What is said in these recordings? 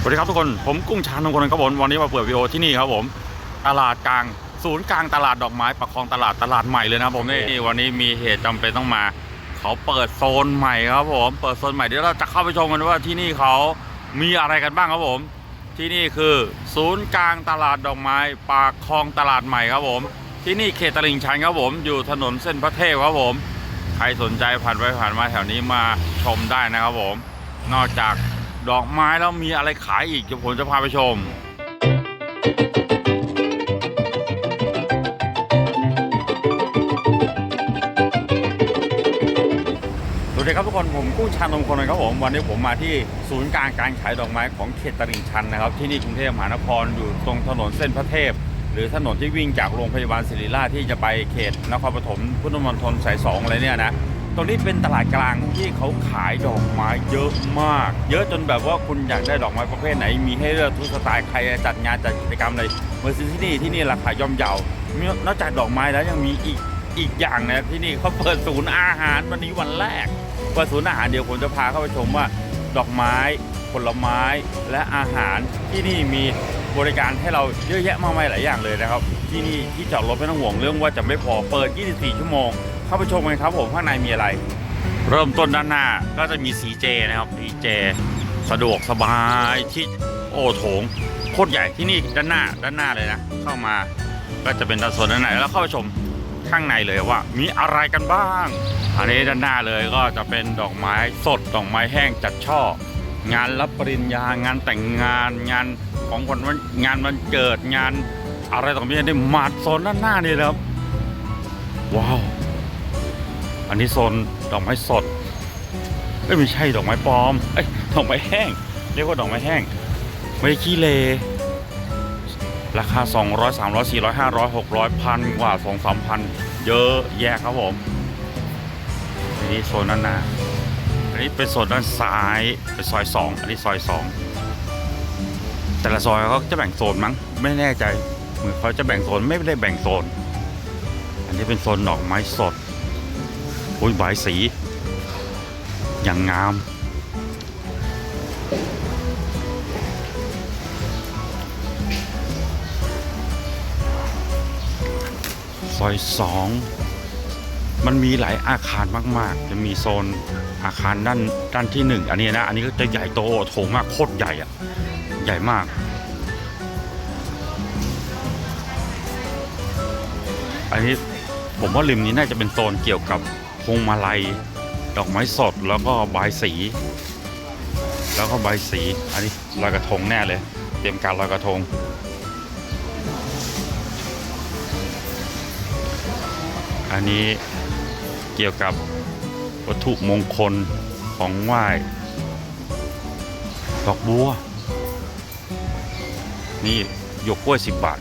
สวัสดีครับทุกคนผมกุ้งชานงคนครับผมวันนี้มาเปิดวีดีโอที่นี่ครับผมตลาดกลางศูนย์กลางตลาดดอกไม้ประคองตลาดตลาดใหม่เลยนะครับผมนี่วันนี้มีเหตุจำเป็นต้องมา เขาเปิดโซนใหม่ครับผมเปิดโซนใหม่เดี๋ยวเราจะเข้าไปชมกันว่าที่นี่เขามีอะไรกันบ้างครับผม ที่นี่คือ ศูนย์กลางตลาดดอกไม้ปากคลองตลาดใหม่ครับผม ที่นี่เขตตลิ่งชันครับผม อยู่ถนนเส้นพระเทพครับผม ใครสนใจผ่านไปผ่านมาแถวนี้มาชมได้นะครับผม นอกจาก ดอกไม้แล้วมีอะไรขายอีกเดี๋ยวผมจะพาไปชมสวัสดีครับทุกคนผมกุ้ชานมคนนะครับผมวันนี้ผมมาที่ศูนย์กลางการขายดอกไม้ของเขตตลิ่งชันนะครับ ที่นี่กรุงเทพมหานครอยู่ตรงถนนเส้นพระเทพ หรือถนนที่วิ่งจากโรงพยาบาลศิริราชที่จะไปเขตนครปฐมพุทธมณฑลสายสองอะไรเนี่ยนะ ตรงนี้เป็นตลาดกลางที่เขาขายดอกไม้เยอะมาก เยอะจนแบบว่าคุณอยากได้ดอกไม้ประเภทไหน มีให้เลือกทุกสไตล์ใครจะจัดงานจัดกิจกรรมอะไรมาซื้อที่นี่ที่นี่ราคาย่อมเยามีนอกจากดอกไม้แล้วยังมีอีกอีกอย่างนะที่นี่เขาเปิดศูนย์อาหารวันนี้วันแรกเปิดศูนย์อาหารเดี๋ยวผมจะพาเข้าไปชมว่าดอกไม้ผลไม้และอาหารที่นี่มีบริการให้เราเยอะแยะมากมายหลายอย่างเลยนะครับ ที่นี่ที่จอดรถไม่ต้องห่วงเรื่องว่าจะไม่พอเปิด 24 ชั่วโมง เข้าไปชมกันครับผมข้างในมีอะไร เริ่มต้นด้านหน้าก็จะมีสีเจนะครับสีเจสะดวกสบายที่โอ้โถงโคตรใหญ่ที่นี่ด้านหน้าด้านหน้าเลยนะ เข้ามาก็จะเป็นด้านส่วนด้านในแล้วเข้าไปชมข้างในเลยว่า มีอะไรกันบ้าง อันนี้ด้านหน้าเลยก็จะเป็นดอกไม้สดดอกไม้แห้งจัดช่อ งานรับปริญญางานแต่งงานงานของคนวันงานวันเกิดงานอะไรต่างๆได้มาโซนด้านหน้านี่เลยครับว้าว อันนี้โซนดอกไม้สดเอ้ยไม่ใช่ดอกไม้ปลอมเอ้ยดอกไม้แห้ง เรียกว่าดอกไม้แห้ง ไม่ขี้เลราคา 200 300 400 500 600พันกว่า 2 3พันเยอะแยะครับผมอันนี้โซนด้านหน้าอันนี้เป็นโซนด้านซ้ายเป็นซอย 2 อันนี้ซอย 2 แต่ละซอยเขาจะแบ่งโซนมั้งไม่แน่ใจเหมือนเขาจะแบ่งโซนไม่ได้แบ่งโซน อันนี้เป็นโซนดอกไม้สด โอ้ยบายสี อย่างงาม ซอยสอง มันมีหลายอาคารมาก ๆ จะมีโซนอาคารด้านด้านที่หนึ่งอันนี้นะ อันนี้ก็จะใหญ่โตโถงมากโคตรใหญ่อะใหญ่มาก อันนี้ผมว่าริมนี้น่าจะเป็นโซนเกี่ยวกับ วงมาลัย ดอกไม้สดแล้วก็บายสี แล้วก็บายสี อันนี้ลอยกระทงแน่เลย เตรียมการลอยกระทง อันนี้เกี่ยวกับวัตถุมงคลของไหว้ดอกบัว นี่หยกกล้วยสิบบาท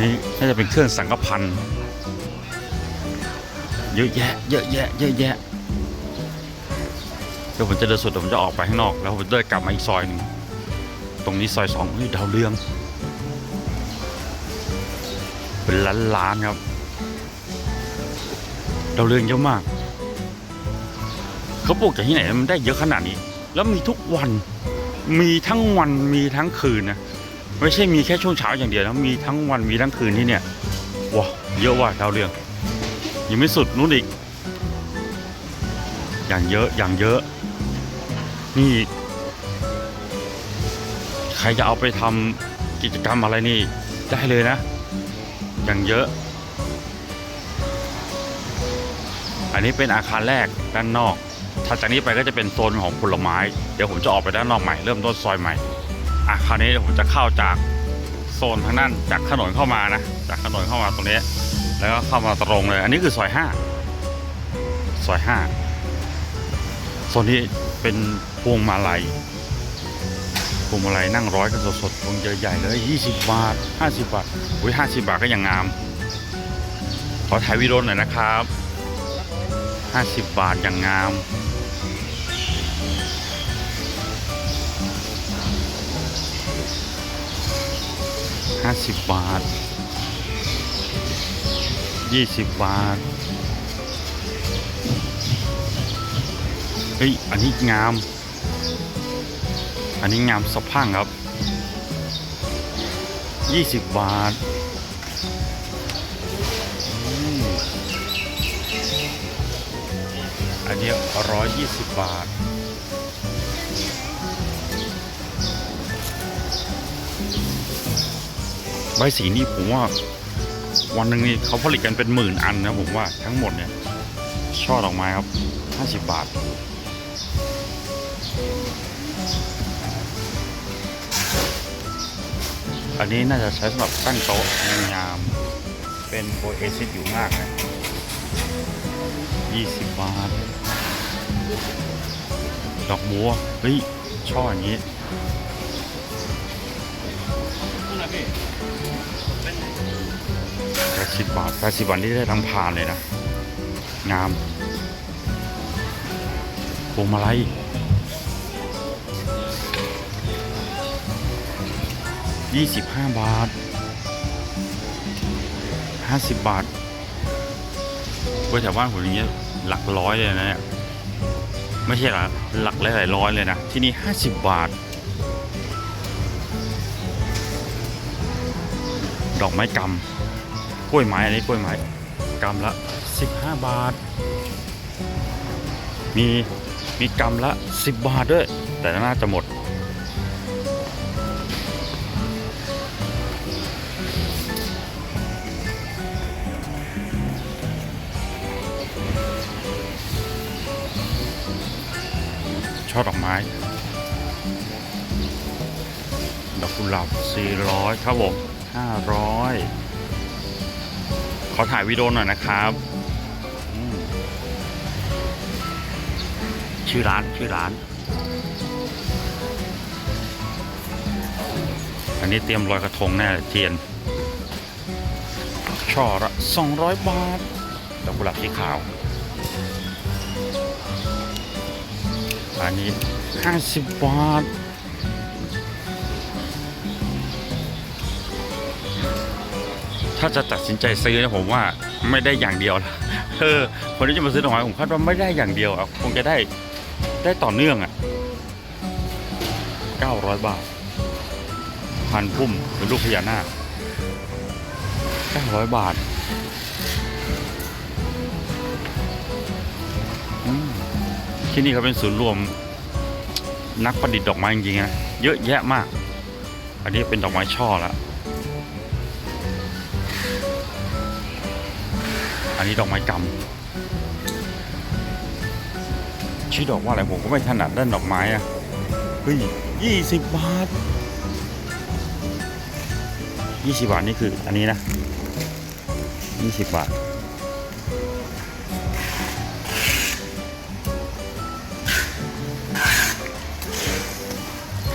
นี่น่าจะเป็นเครื่องสังกพันธ์เยอะแยะ เยอะแยะ เยอะแยะ เดี๋ยวผมจะเดินสุดเดี๋ยวผมจะออกไปข้างนอก แล้วผมจะกลับมาอีกซอยหนึ่ง ตรงนี้ซอยสองเฮ้ยดาวเรือง เป็นล้านล้านครับ ดาวเรืองเยอะมาก เขาปลูกจากที่ไหนมันได้เยอะขนาดนี้ แล้วมีทุกวัน มีทั้งวัน มีทั้งคืนนะ ไม่ใช่มีแค่ช่วงเช้าอย่างเดียวนะมีทั้งวันมีทั้งคืนที่เนี่ยว้าเยอะว่ะดาวเรืองยังไม่สุดนู้นอีก อย่างเยอะอย่างเยอะ นี่ ใครจะเอาไปทำกิจกรรมอะไรนี่ ได้เลยนะ อย่างเยอะ อันนี้เป็นอาคารแรกด้านนอกถัดจากนี้ไปก็จะเป็นโซนของผลไม้ เดี๋ยวผมจะออกไปด้านนอกใหม่ เริ่มต้นซอยใหม่ อาครารนี้ผมจะเข้าจากโซนทางนั้นจากถนนเข้ามานะ จากถนนเข้ามาตรงนี้ แล้วก็เข้ามาตรงเลย อันนี้คือซอยห้าซอยห้าโซนนี้เป็นพวงมาลัยพวงมาลัยนั่งร้อยกันสดๆพวงใหญ่ๆเลย20 บาท 50 บาทอุ้ย50 บาทก็ยังงาม ขอถ่ายวิดีโอหน่อยนะครับ 50 บาทย่างงาม 50 บาทยี่สิบบาท เฮ้ย อันนี้งาม อันนี้งามสะพังครับยี่สิบบาทอันนี้ร้อยยี่สิบบาท ใบสีนี่ผมว่า วันหนึ่งนี่เขาผลิตกันเป็นหมื่นอันนะผมว่าทั้งหมดเนี่ย ช่อดอกไม้ครับ 50 บาท อันนี้น่าจะใช้สำหรับตั้งโต๊ะงามเป็นโบเอซิสอยู่มากเลย20 บาท ดอกบัว เฮ้ย ช่ออย่างนี้ แปดสิบบาทแปดสิบบาทนี่ได้ทั้งพานเลยนะ งามพวงมาลัยยี่สิบห้าบาทห้าสิบบาทเว้ยแถวบ้านผมอย่างเงี้ยหลักร้อยเลยนะเนี่ยไม่ใช่หลักหลักหลายร้อยเลยนะ ที่นี่ห้าสิบบาท ดอกไม้กำกล้วยไม้อันนี้กล้วยไม้กรัมละ 15 บาท มีมีกรัมละ 10 บาทด้วย แต่น่าจะหมด ช่อดอกไม้ดอกกุหลาบ400 ครับผม 500 ขอถ่ายวิดีโอหน่อยนะครับ ชื่อร้านชื่อร้าน อันนี้เตรียมลอยกระทงแน่เทียน ช่อละ200 บาทดอกกุหลาบสีขาวอันนี้ 50 บาทาจะตัดสินใจซื้อนะผมว่าไม่ได้อย่างเดียวละเออคนที่จะมาซื้อดอกไม้ผมคาดว่าไม่ได้อย่างเดียวอะคงจะได้ได้ต่อเนื่องอะ900 บาทพันพุ่มเป็นรูปพญานาค900 บาทที่นี่เขาเป็นศูนย์รวมนักประดิษฐ์ดอกไม้จริงๆนะเยอะแยะมาก อันนี้เป็นดอกไม้ช่อแล้ว นี้ดอกไม้กำชื่อดอกว่าอะไรผมก็ไม่ถนัดด้านดอกไม้อะเฮ้ยยี่สิบบาทยี่สิบบาทนี่คืออันนี้นะยี่สิบบาท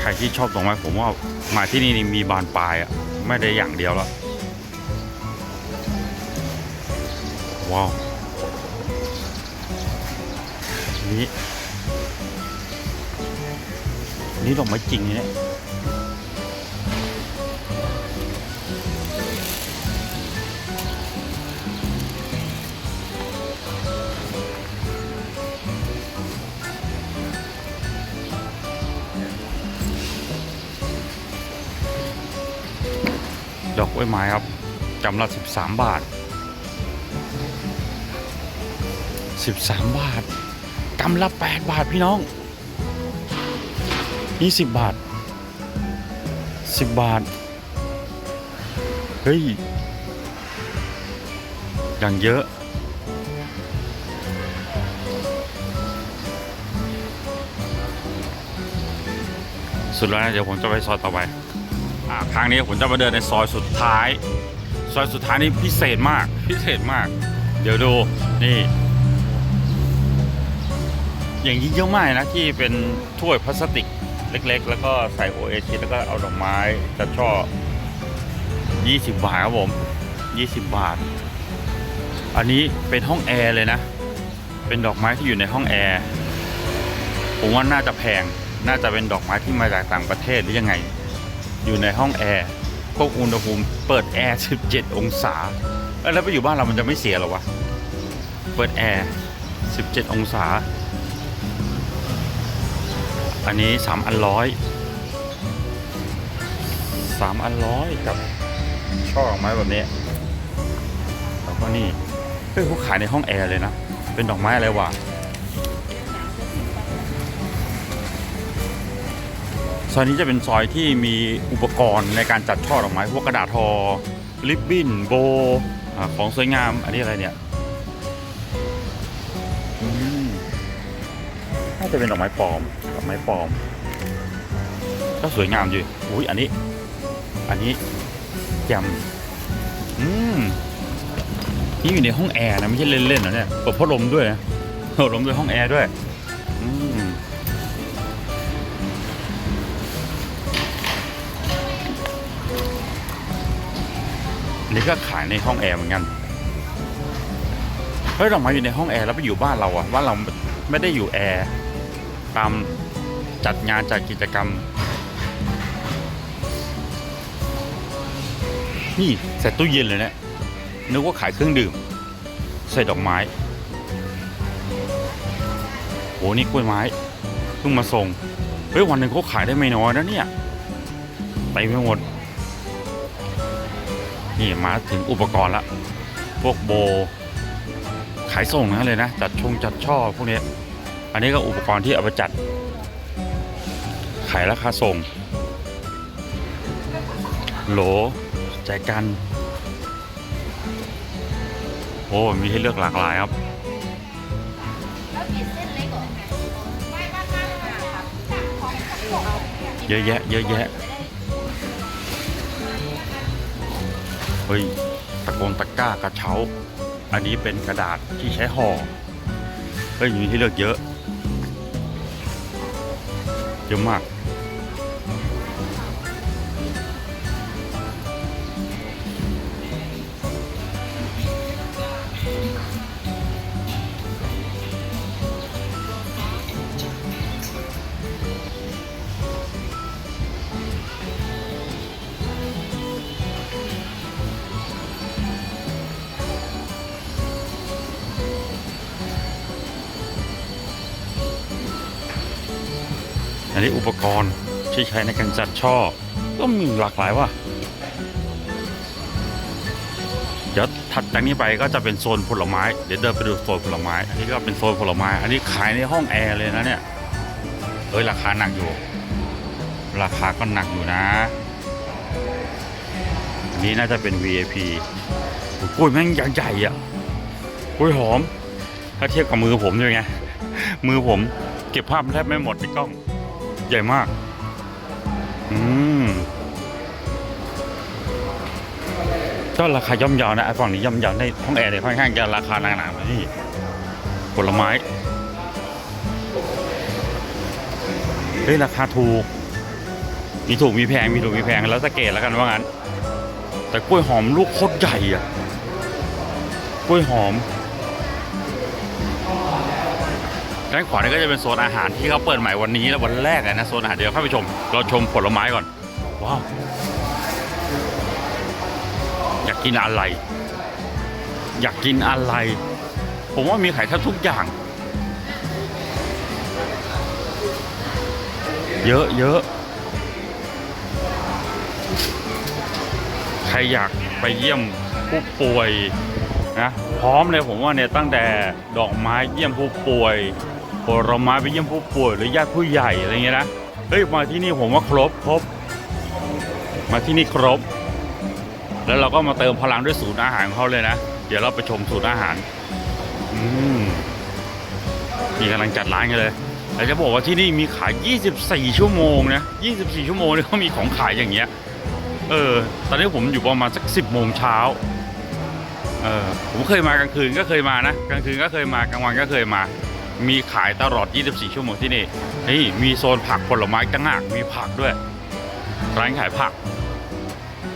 ใครที่ชอบดอกไม้ผมว่ามาที่นี่นี่มีบานปลายอะไม่ได้อย่างเดียวแล้ว ว้าวนี่นี่ดอกไม้จริงเนี่ยดอกกล้วยไม้ครับจำละ13 บาท 13 บาทกำละ 8 บาทพี่น้องนี่10บาท 10 บาท เฮ้ย อย่างเยอะสุดแล้วนะเดี๋ยวผมจะไปซอยต่อไปอ่าครั้งนี้ผมจะมาเดินในซอยสุดท้าย ซอยสุดท้ายนี่พิเศษมาก พิเศษมาก เดี๋ยวดูนี่ อย่างนี้เยอะมากนะที่เป็นถ้วยพลาสติกเล็ก ๆ แล้วก็ใส่โอเอชิแล้วก็เอาดอกไม้จะช่อ 20 บาทครับผม 20 บาท อันนี้เป็นห้องแอร์เลยนะ เป็นดอกไม้ที่อยู่ในห้องแอร์ ผมว่าน่าจะแพง น่าจะเป็นดอกไม้ที่มาจากต่างประเทศหรือยังไง อยู่ในห้องแอร์ควบอุณหภูมิเปิดแอร์ 17 องศาเอ้ยแล้วไปอยู่บ้านเรามันจะไม่เสียหรอวะ เปิดแอร์ 17 องศา อันนี้3อันร้อย3อันร้อยกับช่อดอกไม้แบบนี้แล้วก็นี่เฮ้ยเขาขายในห้องแอร์เลยนะ เป็นดอกไม้อะไรวะซอยนี้จะเป็นซอยที่มีอุปกรณ์ในการจัดช่อดอกไม้พวกกระดาษทอริบบิ้นโบอของสวยงามอันนี้อะไรเนี่ยน่าจะเป็นดอกไม้ปลอม ม้ปลอม ก็สวยงามอยู่อุ้ยอันนี้ อันนี้แจมอืมนี่อยู่ในห้องแอร์นะไม่ใช่เล่นๆนะเนี่ยเปิดพัดลมด้วยนะเปิดลมด้วยห้องแอร์ด้วยอืมนนี้ก็ขายในห้องแอร์เหมือนกันเฮ้ยดอกไม้อยู่ในห้องแอร์แล้วไปอยู่บ้านเราอะบ้านเราไม่ได้อยู่แอร์ตาม จัดงานจัดกิจกรรม นี่ใส่ตู้เย็นเลยเนี่ยนึกว่าขายเครื่องดื่ม ใส่ดอกไม้โหนี่กล้วยไม้เพิ่งมาส่งเฮ้ยวันหนึ่งเขาขายได้ไม่น้อยนะเนี่ยไปไม่หมด นี่มาถึงอุปกรณ์ละพวกโบ ขายส่งนั่นเลยนะ จัดชงจัดช่อพวกนี้ อันนี้ก็อุปกรณ์ที่เอาไปจัด ขายราคาส่ง โหลใจกัน โอ้ มีให้เลือกหลากหลายครับ เยอะแยะ เยอะแยะ เฮ้ย ตะโกนตะก้ากระเช้า อันนี้เป็นกระดาษที่ใช้ห่อ เฮ้ย มีให้เลือกเยอะเยอะมาก อุปกรณ์ที่ใช้ในการจัดช่อ ก็มีหลากหลายว่ะเดี๋ยวถัดจากนี้ไปก็จะเป็นโซนผลไม้ เดี๋ยวเดินไปดูโซนผลไม้ อันนี้ก็เป็นโซนผลไม้ อันนี้ขายในห้องแอร์เลยนะเนี่ยเอ้ยราคาหนักอยู่ ราคาก็หนักอยู่นะ อันนี้น่าจะเป็น VIP โอ้ยกล้วยแม่งใหญ่ๆอะกล้วยหอม ถ้าเทียบกับมือผมด้วยไง มือผมเก็บภาพแทบไม่หมดในกล้อง ใหญ่มาก อืมก็ราคาย่อมเยาวนะไอฝั่งนี้ย่อมเยาวในห้องแอร์เนี่ยค่อนข้างจะราคาหนาๆมาที่ผลไม้เฮ้ยราคาถูก มีถูกมีแพงมีถูกมีแพงแล้วสเกตแล้วกันว่างั้น แต่กล้วยหอมลูกโคตรใหญ่อะกล้วยหอม ด้านขวานี่ก็จะเป็นโซนอาหารที่เขาเปิดใหม่วันนี้และวันแรกนะโซนอาหารเดี๋ยวเข้าไปชม เราชมผลไม้ก่อน ว้าว อยากกินอะไร อยากกินอะไร ผมว่ามีขายแทบทุกอย่าง เยอะเยอะใครอยากไปเยี่ยมผู้ป่วยนะพร้อมเลยผมว่าเนี่ยตั้งแต่ดอกไม้เยี่ยมผู้ป่วย ผลไม้ไปเยี่ยมผู้ป่วยหรือญาติผู้ใหญ่อะไรเงี้ยนะเฮ้ยมาที่นี่ผมว่าครบครบ มาที่นี่ครบ แล้วเราก็มาเติมพลังด้วยศูนย์อาหารเขาเลยนะ เดี๋ยวเราไปชมศูนย์อาหารอืมนี่กำลังจัดร้านกันเลยแต่จะบอกว่าที่นี่มีขาย 24 ชั่วโมงนะ24 ชั่วโมงเนี่ยเขามีของขายอย่างเงี้ย เออ ตอนนี้ผมอยู่ประมาณสัก 10 โมงเช้า เออ ผมเคยมากลางคืนก็เคยมานะ กลางคืนก็เคยมากลางวันก็เคยมา มีขายตลอด 24 ชั่วโมงที่นี่ นี่มีโซนผักผลไม้ตั้งหากมีผักด้วย ร้านขายผัก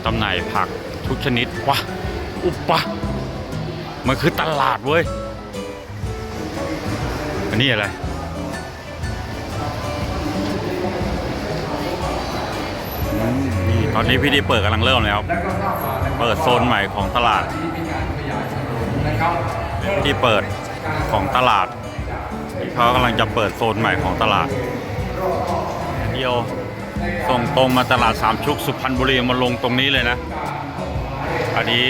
จำหน่ายผักทุกชนิดว้าอุปะมันคือตลาดเว้ย อันนี้อะไร ตอนนี้พี่ดีเปิดกำลังเริ่มแล้วเปิดโซนใหม่ของตลาดที่เปิดของตลาด เขากำลังจะเปิดโซนใหม่ของตลาด เดียวส่งตรงมาตลาดสามชุกสุพรรณบุรีมาลงตรงนี้เลยนะ อันนี้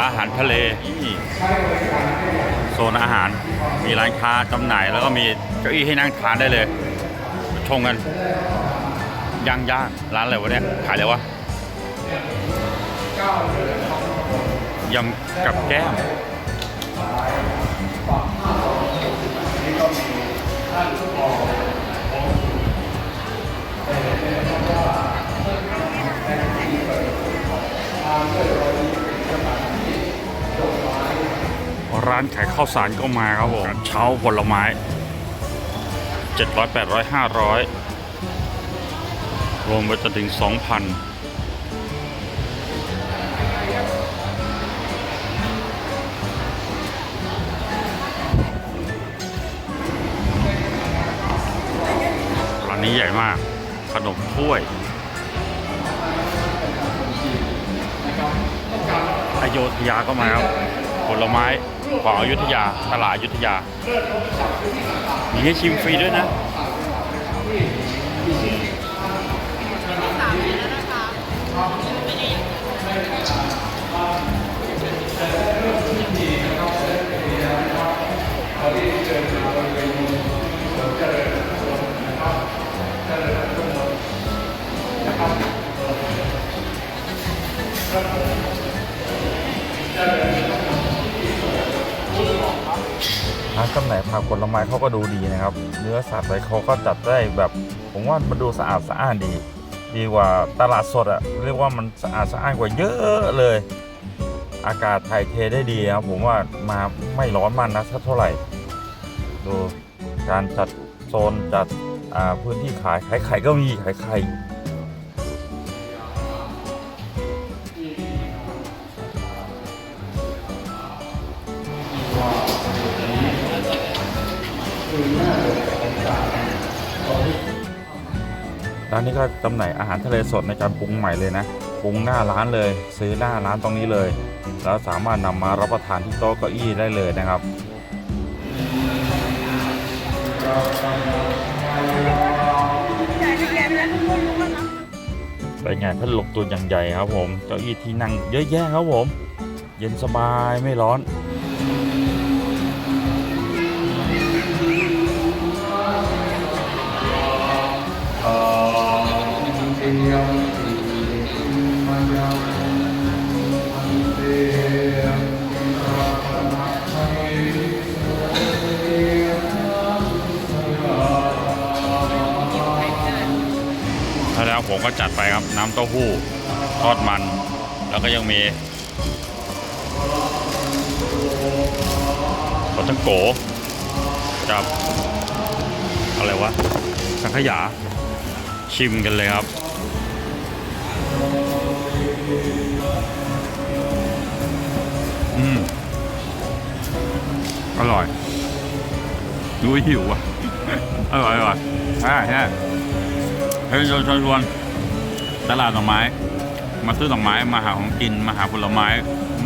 อาหารทะเลโซนอาหารมีร้านค้าจำหน่ายแล้วก็มีเก้าอี้ให้นั่งทานได้เลย ชงกันย่างย่างร้านอะไรวะเนี่ยขายอะไรวะยำกับแก้ม ร้านขายข้าวสารก็มาครับผมเช้าผลไม้700 800 500 รวมไปจนถึง 2,000 นี้ใหญ่มาก ขนมถ้วย อโยธยาก็มาครับ ผลไม้ของอยุธยา ตลาดอยุธยา มีให้ชิมฟรีด้วยนะ ผลไม้เขาก็ดูดีนะครับ เนื้อสัตว์อะไรเขาก็จัดได้แบบ ผมว่ามันดูสะอาดสะอ้านดี ดีกว่าตลาดสดอะเรียกว่ามันสะอาดสะอ้านกว่าเยอะเลย อากาศถ่ายเทได้ดีครับผมว่ามาไม่ร้อนมันนะสักเท่าไหร่ ดูการจัดโซนจัดอ่าพื้นที่ขายขายไข่ก็มีขายไข่ ร้านนี้ก็จำหน่ายอาหารทะเลสดในการปรุงใหม่เลยนะปรุงหน้าร้านเลย ซื้อหน้าร้านตรงนี้เลย แล้วสามารถนำมารับประทานที่โต๊ะเก้าอี้ได้เลยนะครับไปงานพัดลมตัวอย่างใหญ่ครับผม เก้าอี้ที่นั่งเยอะแยะครับผม เย็นสบายไม่ร้อน แล้วผมก็จัดไปครับน้ำเต้าหู้ทอดมัน แล้วก็ยังมีปลาทังโกกับอะไรวะสังขยาชิมกันเลยครับ อืม อร่อย ดูหิวอะ อร่อยอร่อยใช่ใช่เชิญชวนชวนตลาดดอกไม้ มาซื้อดอกไม้ มาหาของกิน มาหาผลไม้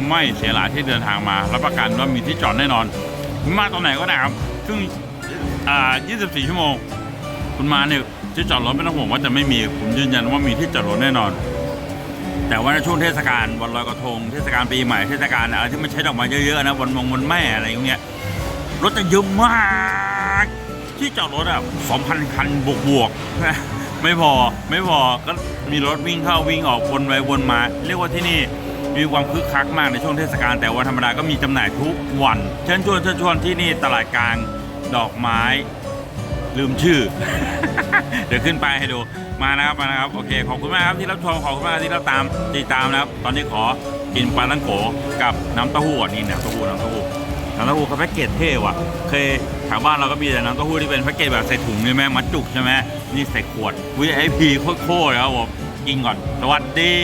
ไม่เสียหลายที่เดินทางมา รับประกันว่ามีที่จอดแน่นอน มาตรงไหนก็ได้ครับ ซึ่ง อ่า 24 ชั่วโมง คุณมาเนี่ย ที่จอดรถไม่ต้องห่วงว่าจะไม่มีผมยืนยันว่ามีที่จอดรถแน่นอน แต่ว่าในช่วงเทศกาลวันลอยกระทงเทศกาลปีใหม่เทศกาลอะไรที่มันใช้ดอกไม้เยอะๆนะวันมงวันแม่อะไรอย่างเงี้ยรถจะเยอะมากที่จอดรถอะ2,000คันบวกบวกไม่พอไม่พอก็มีรถวิ่งเข้าวิ่งออกวนไปวนมา เรียกว่าที่นี่มีความคึกคักมากในช่วงเทศกาลแต่วันธรรมดาก็มีจำหน่ายทุกวัน เชิญชวนเชิญชวนที่นี่ตลาดกลางดอกไม้ ลืมชื่อ เดี๋ยวขึ้นไปให้ดูมานะครับมานะครับโอเคขอบคุณมากครับที่รับชมขอบคุณมากที่รับตามติดตามนะครับ ตอนนี้ขอกินปลาตั้งโกกับน้ำเต้าหู้ก่อนนี่น้ำเต้าหู้น้ำเต้าหู้น้ำเต้าหู้เขาแพ็กเกจเท่ว่ะ เคยแถวบ้านเราก็มีแต่น้ำเต้าหู้ที่เป็นแพ็กเกจแบบใส่ถุงใช่ไหมมัดจุกใช่ไหมนี่ใส่ขวด VIP โคตรๆเลยครับผมกินก่อนสวัสดี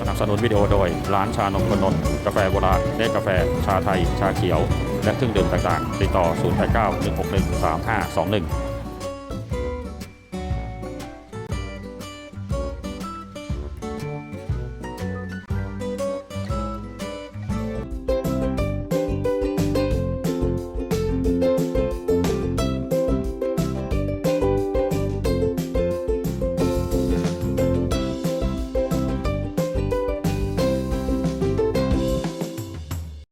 สนับสนุนวิดีโอโดย ร้านชานมคนนนท์กาแฟโบราณเนกาแฟ ชาไทย ชาเขียว และเครื่องดื่มต่างๆ ติดต่อ 089 161 3521